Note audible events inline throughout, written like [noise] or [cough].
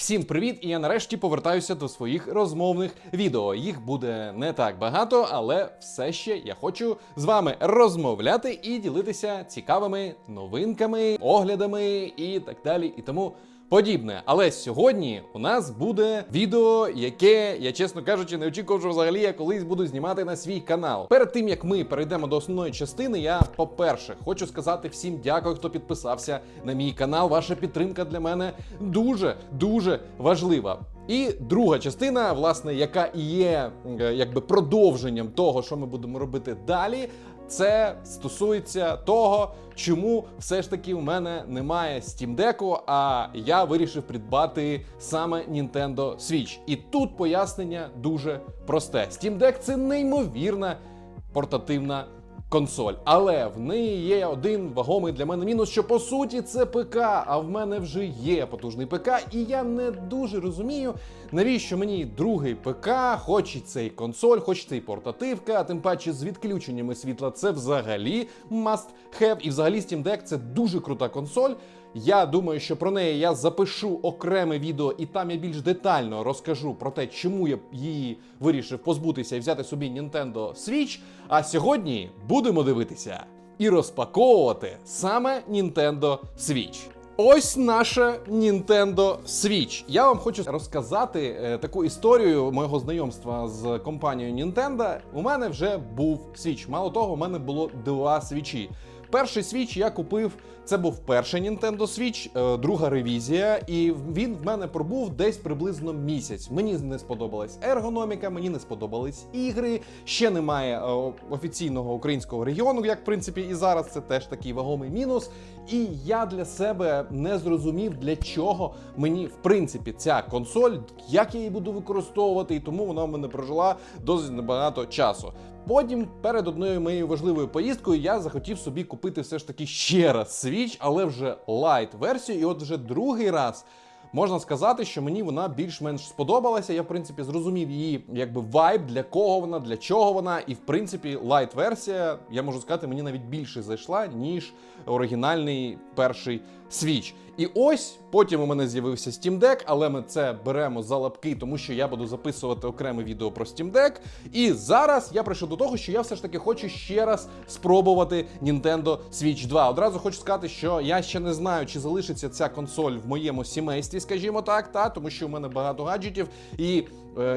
всім привіт! І я нарешті повертаюся до своїх розмовних відео. Їх буде не так багато, але все ще я хочу з вами розмовляти і ділитися цікавими новинками, оглядами і так далі. І тому. Подібне, але сьогодні у нас буде відео, яке я чесно кажучи, не очікував, що взагалі я колись буду знімати на свій канал. Перед тим як ми перейдемо до основної частини, я по-перше хочу сказати всім дякую, хто підписався на мій канал. Ваша підтримка для мене дуже дуже важлива. І друга частина, власне, яка і є е, якби продовженням того, що ми будемо робити далі. Це стосується того, чому все ж таки в мене немає Steam Deck, а я вирішив придбати саме Nintendo Switch. І тут пояснення дуже просте: Steam Deck – це неймовірна портативна консоль, але в неї є один вагомий для мене мінус, що по суті це ПК, а в мене вже є потужний ПК, і я не дуже розумію, навіщо мені другий ПК, хоч і цей консоль, хоч цей портативка, а тим паче з відключеннями світла це взагалі must have. І взагалі Steam Deck це дуже крута консоль. Я думаю, що про неї я запишу окреме відео, і там я більш детально розкажу про те, чому я її вирішив позбутися і взяти собі Nintendo Switch. А сьогодні будемо дивитися і розпаковувати саме Nintendo Switch. Ось наша Nintendo Switch. Я вам хочу розказати е, таку історію мого знайомства з компанією Nintendo. У мене вже був Switch. Мало того, у мене було два свічі. Перший Switch я купив. Це був перший Nintendo Switch, е, друга ревізія, і він в мене пробув десь приблизно місяць. Мені не сподобалась ергономіка, мені не сподобались ігри. Ще немає е, офіційного українського регіону, як в принципі і зараз це теж такий вагомий мінус. І я для себе не зрозумів, для чого мені в принципі ця консоль, як я її буду використовувати, і тому вона в мене прожила досить небагато часу. Потім перед одною моєю важливою поїздкою я захотів собі купити все ж таки ще раз Switch, але вже лайт версію. І от вже другий раз можна сказати, що мені вона більш-менш сподобалася. Я в принципі зрозумів її якби вайб, для кого вона, для чого вона. І в принципі, лайт версія, я можу сказати, мені навіть більше зайшла, ніж оригінальний перший Switch. І ось потім у мене з'явився Steam Deck, але ми це беремо за лапки, тому що я буду записувати окреме відео про Steam Deck. І зараз я прийшов до того, що я все ж таки хочу ще раз спробувати Nintendo Switch 2. Одразу хочу сказати, що я ще не знаю, чи залишиться ця консоль в моєму сімействі, скажімо так, та тому що у мене багато гаджетів, і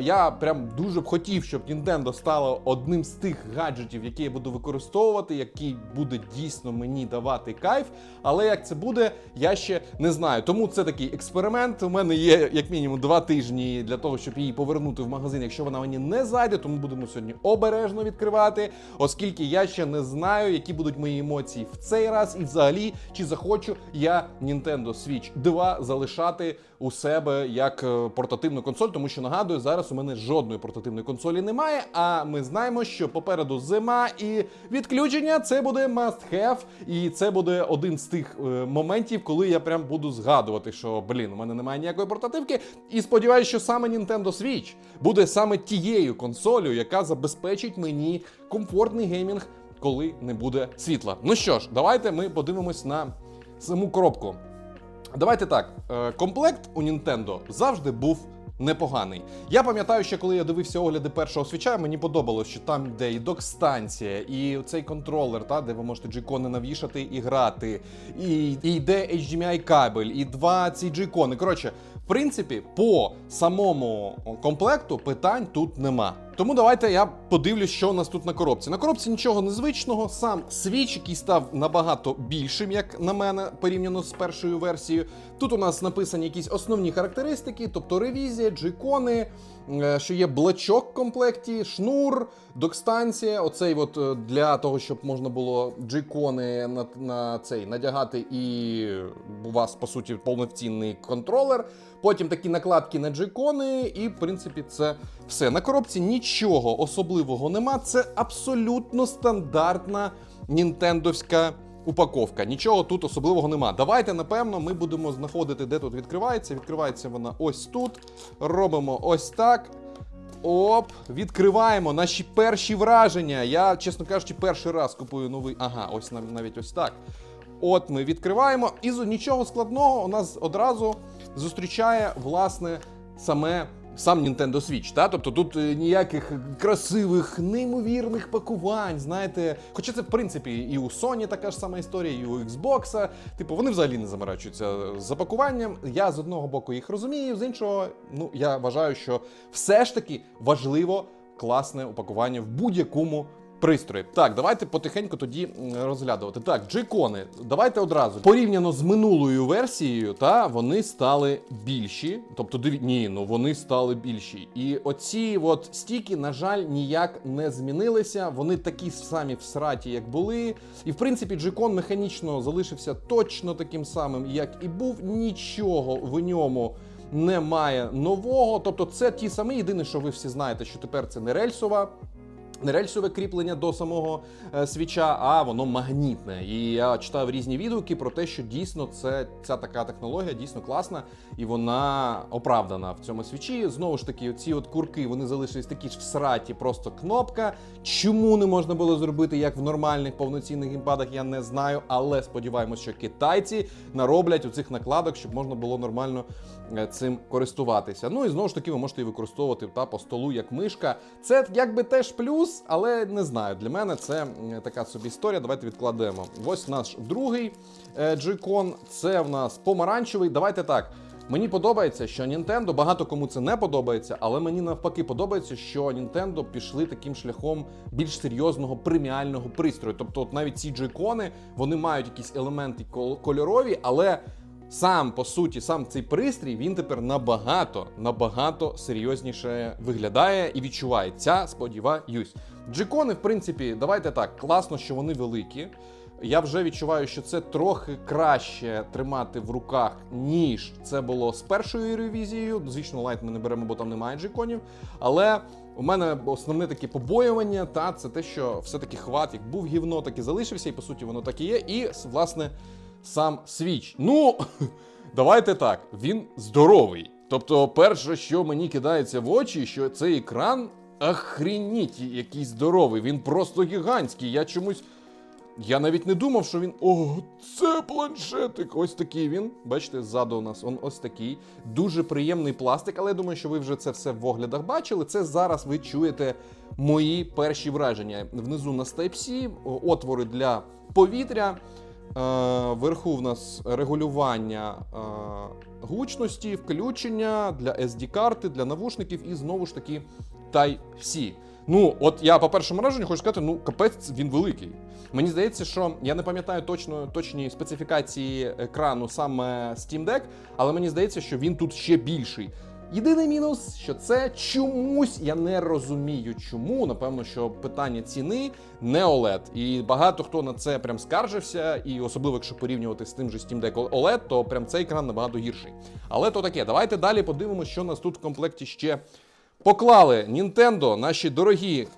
я прям дуже б хотів, щоб Nintendo стала одним з тих гаджетів, які я буду використовувати, який буде дійсно мені давати кайф. Але як це буде, я ще не знаю. Тому це такий експеримент. У мене є як мінімум два тижні для того, щоб її повернути в магазин, якщо вона мені не зайде. Тому будемо сьогодні обережно відкривати, оскільки я ще не знаю, які будуть мої емоції в цей раз, і взагалі чи захочу я Nintendo Switch 2 залишати у себе як е, портативну консоль, тому що нагадую, зараз у мене жодної портативної консолі немає. А ми знаємо, що попереду зима і відключення це буде must have, і це буде один з тих е, моментів, коли я прям буду згадувати, що блін, у мене немає ніякої портативки. І сподіваюся, що саме Nintendo Switch буде саме тією консолью, яка забезпечить мені комфортний геймінг, коли не буде світла. Ну що ж, давайте ми подивимось на саму коробку. Давайте так. е, Комплект у Nintendo завжди був непоганий. Я пам'ятаю, що коли я дивився огляди першого свіча, мені подобалось, що там де і док-станція, і цей контролер, та, де ви можете джейкони навішати і грати, і, і йде HDMI кабель, і два ці джейкони. Коротше, в принципі, по самому комплекту питань тут нема. Тому давайте я подивлюсь, що у нас тут на коробці. На коробці нічого незвичного. Сам свіч, який став набагато більшим, як на мене, порівняно з першою версією. Тут у нас написані якісь основні характеристики, тобто ревізія, джейкони, е, що є блочок в комплекті, шнур, док-станція. Оцей от е, для того, щоб можна було джейкони на, на цей надягати, і у вас по суті повноцінний контролер. Потім такі накладки на джейкони, і в принципі це все. На коробці нічого особливого нема. Це абсолютно стандартна нінтендовська упаковка. Нічого тут особливого нема. Давайте, напевно, ми будемо знаходити, де тут відкривається. Відкривається вона ось тут. Робимо ось так. Оп, відкриваємо наші перші враження. Я, чесно кажучи, перший раз купую новий. Ага, ось навіть ось так. От ми відкриваємо, і нічого складного у нас одразу зустрічає власне саме. Сам Nintendo Switch, та тобто тут е, ніяких красивих, неймовірних пакувань, знаєте. Хоча це в принципі і у Sony така ж сама історія, і у Xbox. Типу, вони взагалі не заморачуються з запакуванням. Я з одного боку їх розумію, з іншого, ну я вважаю, що все ж таки важливо класне упакування в будь-якому пристрої. Так, давайте потихеньку тоді розглядувати. Так, джейкони, давайте одразу. Порівняно з минулою версією, та вони стали більші. Тобто, диві... ні, ну вони стали більші. І оці от стіки, на жаль, ніяк не змінилися. Вони такі самі в сраті, як були. І в принципі, джейкон механічно залишився точно таким самим, як і був. Нічого в ньому немає нового. Тобто, це ті самі. Єдине, що ви всі знаєте, що тепер це не рельсова. Не рельсове кріплення до самого е, свіча, а воно магнітне. І я читав різні відгуки про те, що дійсно це ця така технологія дійсно класна і вона оправдана в цьому свічі. Знову ж таки, ці от курки вони залишились такі ж в сраті, просто кнопка. Чому не можна було зробити як в нормальних повноцінних геймпадах, я не знаю. Але сподіваємось, що китайці нароблять у цих накладок, щоб можна було нормально е, цим користуватися. Ну і знову ж таки, ви можете її використовувати та по столу як мишка. Це якби теж плюс, але не знаю. Для мене це така собі історія. Давайте відкладемо. Ось наш другий е, джойкон. Це в нас помаранчевий. Давайте так. Мені подобається, що Nintendo, багато кому це не подобається, але мені навпаки подобається, що Nintendo пішли таким шляхом більш серйозного преміального пристрою. Тобто, от навіть ці джойкони, вони мають якісь елементи кол- кольорові, але сам по суті, сам цей пристрій він тепер набагато набагато серйозніше виглядає і відчувається. Сподіваюсь, джойкони, в принципі, давайте так, класно, що вони великі. Я вже відчуваю, що це трохи краще тримати в руках, ніж це було з першою ревізією. Звісно, лайт ми не беремо, бо там немає джейконів. Але у мене основне таке побоювання, та це те, що все-таки хват, як був гівно, так і залишився, і по суті воно так і є. І власне сам свіч. Ну, [laughs] давайте так, він здоровий. Тобто, перше, що мені кидається в очі, що цей екран охреніть, який здоровий. Він просто гігантський. Я чомусь. Я навіть не думав, що він. О, це планшетик! Ось такий він. Бачите, ззаду у нас он ось такий. Дуже приємний пластик, але я думаю, що ви вже це все в оглядах бачили. Це зараз ви чуєте мої перші враження. Внизу у нас Type-C, отвори для повітря. Е, Вверху в нас регулювання е, гучності, включення для SD-карти, для навушників і знову ж таки Type-C. Ну, от я по першому враженню хочу сказати, ну капець він великий. Мені здається, що я не пам'ятаю точно точні специфікації екрану саме Steam Deck, але мені здається, що він тут ще більший. Єдиний мінус, що це чомусь я не розумію, чому. Напевно, що питання ціни не OLED. І багато хто на це прям скаржився, і особливо якщо порівнювати з тим же Steam Deck OLED, то прям цей екран набагато гірший. Але то таке. Давайте далі подивимося, що нас тут в комплекті ще поклали. Nintendo, наші дорогі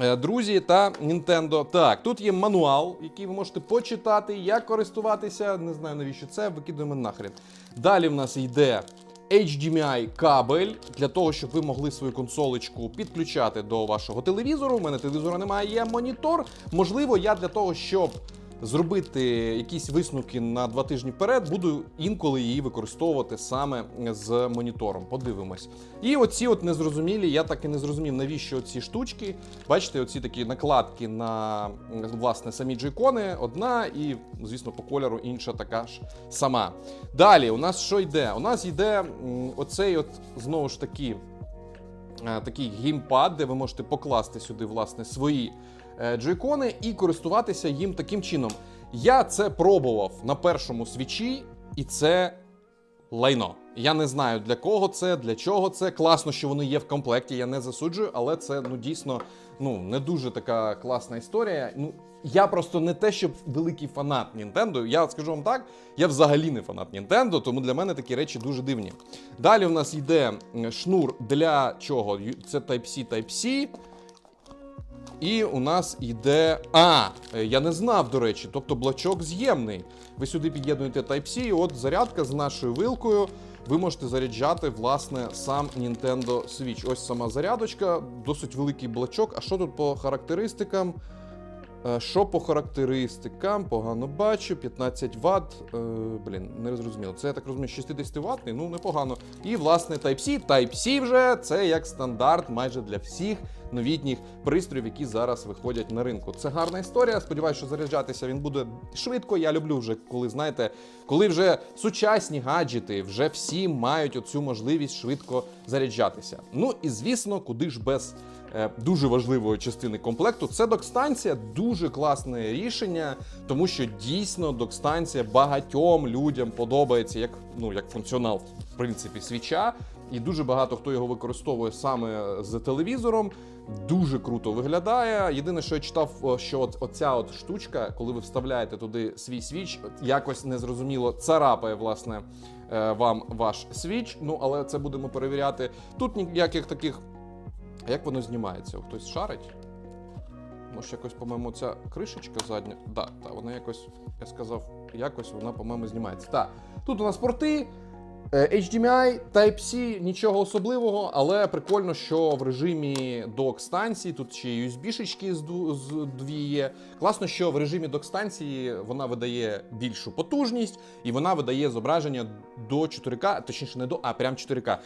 Е, Друзі та Nintendo. Так, тут є мануал, який ви можете почитати, як користуватися. Не знаю навіщо це, викидуємо нахрен. Далі в нас йде HDMI кабель для того, щоб ви могли свою консолечку підключати до вашого телевізору. У мене телевізора немає, є монітор. Можливо, я для того, щоб зробити якісь висновки на два тижні вперед, буду інколи її використовувати саме з монітором. Подивимось. І оці от незрозумілі, я так і не зрозумів, навіщо ці штучки. Бачите, оці такі накладки на власне самі джейкони. Одна і, звісно, по кольору інша така ж сама. Далі, у нас що йде? У нас йде оцей, от знову ж таки, такий геймпад, де ви можете покласти сюди власне свої е, джойкони і користуватися їм таким чином. Я це пробував на першому свічі, і це лайно. Я не знаю для кого це, для чого це. Класно, що вони є в комплекті, я не засуджую, але це ну дійсно ну не дуже така класна історія. Ну я просто не те, щоб великий фанат Nintendo. Я скажу вам так, я взагалі не фанат Nintendo, тому для мене такі речі дуже дивні. Далі у нас йде шнур для чого? Це Type-C, Type-C. І у нас йде. А, я не знав, до речі, тобто блочок з'ємний. Ви сюди під'єднуєте Type-C, і от зарядка з нашою вилкою. Ви можете заряджати, власне, сам Nintendo Switch. Ось сама зарядочка, досить великий блочок. А що тут по характеристикам? Е, Що по характеристикам? Погано бачу, 15 Вт. Е, блін, не зрозуміло. Це я так розумію, 60 ваттний, ну непогано. І власне Type-C. Type-C вже це як стандарт майже для всіх новітніх пристроїв, які зараз виходять на ринку. Це гарна історія. Сподіваюся, що заряджатися він буде швидко. Я люблю вже, коли знаєте, коли вже сучасні гаджети, вже всі мають оцю можливість швидко заряджатися. Ну і звісно, куди ж без дуже важливої частини комплекту, це док-станція. Дуже класне рішення, тому що дійсно док-станція багатьом людям подобається як, ну, як функціонал, в принципі, свіча. І дуже багато хто його використовує саме з телевізором. Дуже круто виглядає. Єдине, що я читав, що от оця от штучка, коли ви вставляєте туди свій свіч, якось незрозуміло царапає власне е, вам ваш свіч. Ну але це будемо перевіряти. Тут ніяких таких. А Як воно знімається? Хтось шарить? Може, якось, по-моєму, ця кришечка задня. Да, та, вона якось, я сказав, якось вона, по-моєму, знімається. Так, тут у нас порти. Е, HDMI, Type-C, нічого особливого, але прикольно, що в режимі док-станції тут ще USB-шечки з дві є. Класно, що в режимі док-станції вона видає більшу потужність і вона видає зображення до 4К, точніше, не до, а прям 4К.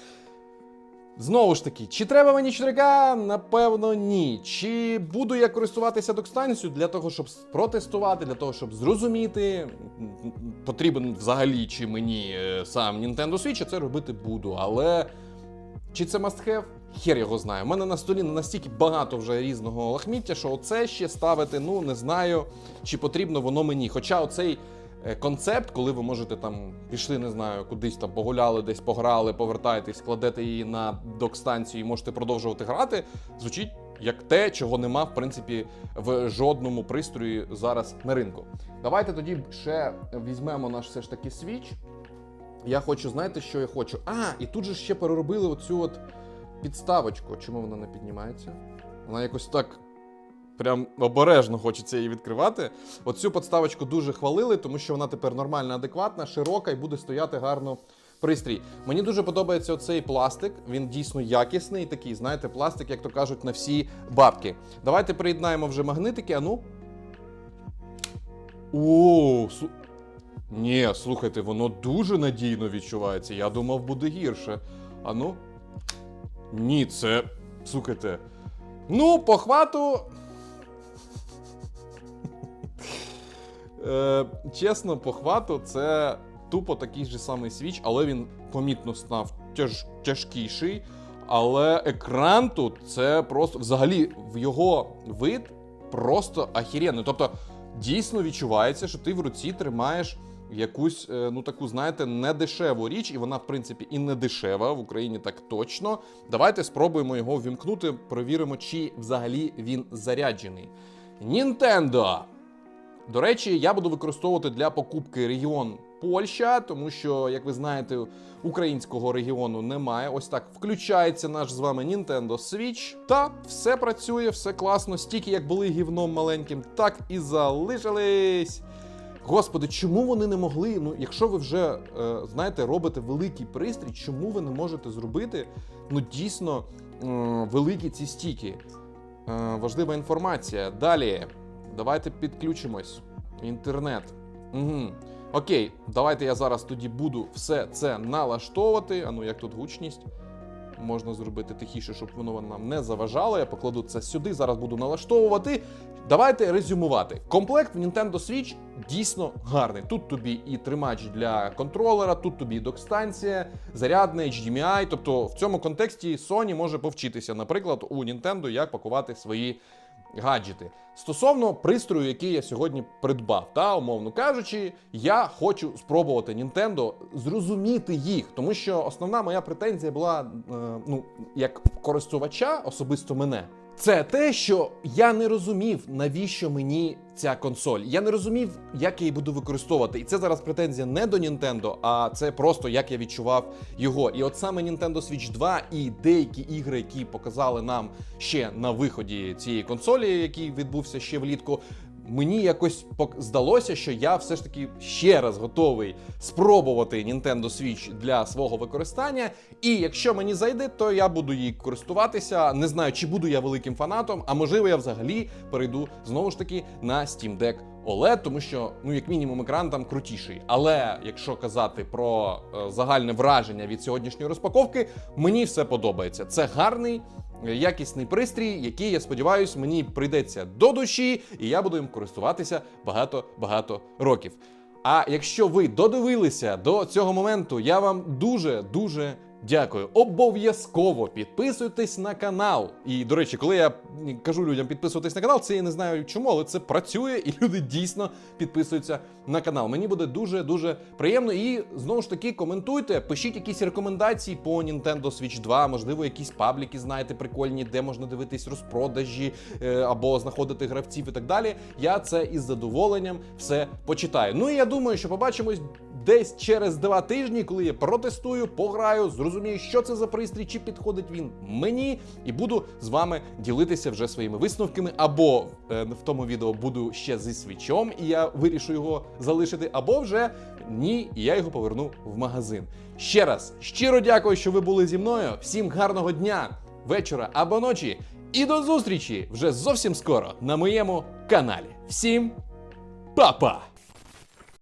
Знову ж таки, чи треба мені 4К? Напевно, ні. Чи буду я користуватися док-станцією для того, щоб протестувати, для того, щоб зрозуміти, потрібен взагалі чи мені е, сам Nintendo Switch, я це робити буду. Але чи це must have? Хер його знає. У мене на столі настільки багато вже різного лахміття, що оце ще ставити, ну не знаю, чи потрібно воно мені. Хоча оцей концепт, коли ви можете там пішли, не знаю, кудись там погуляли, десь пограли, повертаєтесь, кладете її на док-станцію і можете продовжувати грати, звучить як те, чого нема, в принципі, в жодному пристрої зараз на ринку. Давайте тоді ще візьмемо наш все ж таки свіч. Я хочу, знаєте, що я хочу? А, і тут же ще переробили оцю от підставочку. Чому вона не піднімається? Вона якось так прям обережно хочеться її відкривати. Оцю підставочку дуже хвалили, тому що вона тепер нормальна, адекватна, широка і буде стояти гарно. Пристрій. Мені дуже подобається оцей пластик. Він дійсно якісний, такий, знаєте, пластик, як то кажуть, на всі бабки. Давайте приєднаємо вже магнитики. А ну. О, су... Ні, слухайте, воно дуже надійно відчувається. Я думав, буде гірше. А ну. Ні, це. Слухайте. Ну, по хвату. Е, чесно, по хвату, це тупо такий же самий свіч, але він помітно став тяж, тяжкіший. Але екран тут це просто взагалі в його вид просто ахіренний. Тобто дійсно відчувається, що ти в руці тримаєш якусь, е, ну таку, знаєте, недешеву річ, і вона, в принципі, і не дешева в Україні так точно. Давайте спробуємо його ввімкнути, перевіримо, чи взагалі він заряджений. Nintendo. До речі, я буду використовувати для покупки регіон Польща, тому що, як ви знаєте, українського регіону немає. Ось так включається наш з вами Nintendo Switch. Та все працює, все класно. Стільки як були гівном маленьким, так і залишились. Господи, чому вони не могли? Ну, якщо ви вже е, знаєте, робите великий пристрій, чому ви не можете зробити ну дійсно е, великі ці стіки? Е, важлива інформація. Далі, давайте підключимось. Інтернет. Угу. Окей, давайте я зараз тоді буду все це налаштовувати. А ну як тут гучність? Можна зробити тихіше, щоб воно нам не заважало. Я покладу це сюди. Зараз буду налаштовувати. Давайте резюмувати. Комплект в Nintendo Switch дійсно гарний. Тут тобі і тримач для контролера, тут тобі і док-станція, зарядне, HDMI. Тобто в цьому контексті Sony може повчитися, наприклад, у Nintendo, як пакувати свої гаджети. Стосовно пристрою, який я сьогодні придбав, та умовно кажучи, я хочу спробувати Nintendo зрозуміти їх, тому що основна моя претензія була, е, ну як користувача, особисто мене. Це те, що я не розумів, навіщо мені ця консоль. Я не розумів, як я її буду використовувати. І це зараз претензія не до Nintendo, а це просто як я відчував його. І от саме Nintendo Switch 2 і деякі ігри, які показали нам ще на виході цієї консолі, який відбувся ще влітку. Мені якось здалося, що я все ж таки ще раз готовий спробувати Nintendo Switch для свого використання. І якщо мені зайде, то я буду їй користуватися. Не знаю, чи буду я великим фанатом, а можливо, я взагалі перейду знову ж таки на Steam Deck OLED, тому що, ну, як мінімум, екран там крутіший. Але якщо казати про е, загальне враження від сьогоднішньої розпаковки, мені все подобається. Це гарний. Якісний пристрій, який я сподіваюся, мені прийдеться до душі, і я буду їм користуватися багато-багато років. А якщо ви додивилися до цього моменту, я вам дуже дуже дякую. Обов'язково підписуйтесь на канал. І до речі, коли я кажу людям підписуватись на канал, це я не знаю чому, але це працює, і люди дійсно підписуються на канал. Мені буде дуже дуже приємно. І знову ж таки коментуйте, пишіть якісь рекомендації по Nintendo Switch 2, можливо, якісь пабліки знаєте прикольні, де можна дивитись розпродажі е, або знаходити гравців і так далі. Я це із задоволенням все почитаю. Ну і я думаю, що побачимось десь через два тижні, коли я протестую, пограю, зрозумію, що це за пристрій, чи підходить він мені, і буду з вами ділитися вже своїми висновками. Або е, в тому відео буду ще зі свічом, і я вирішу його залишити, або вже ні, і я його поверну в магазин. Ще раз щиро дякую, що ви були зі мною. Всім гарного дня, вечора або ночі. І до зустрічі вже зовсім скоро на моєму каналі. Всім па-па!